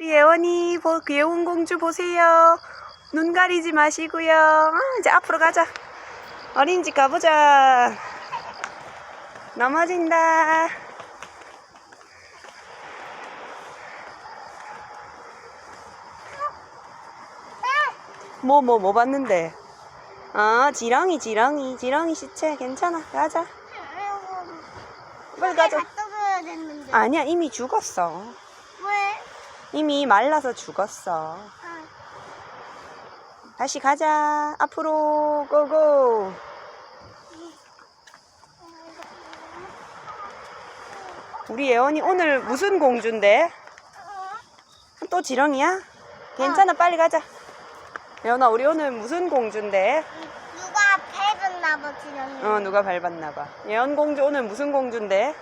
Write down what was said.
우리 예원이 보, 귀여운 공주 보세요. 눈 가리지 마시고요. 아, 이제 앞으로 가자. 어린이집 가보자. 넘어진다. 뭐, 뭐, 뭐 봤는데? 아, 지렁이, 지렁이, 지렁이 시체. 괜찮아. 가자. 빨리 가자. 줘야 됐는데. 아니야, 이미 죽었어. 왜? 이미 말라서 죽었어. 아, 다시 가자. 앞으로 고고. 우리 예원이 오늘 무슨 공주인데? 또 지렁이야? 괜찮아, 빨리 가자. 예원아, 우리 오늘 무슨 공주인데? 누가 밟았나 봐, 지렁이. 어, 누가 밟았나 봐. 예원 공주 오늘 무슨 공주인데?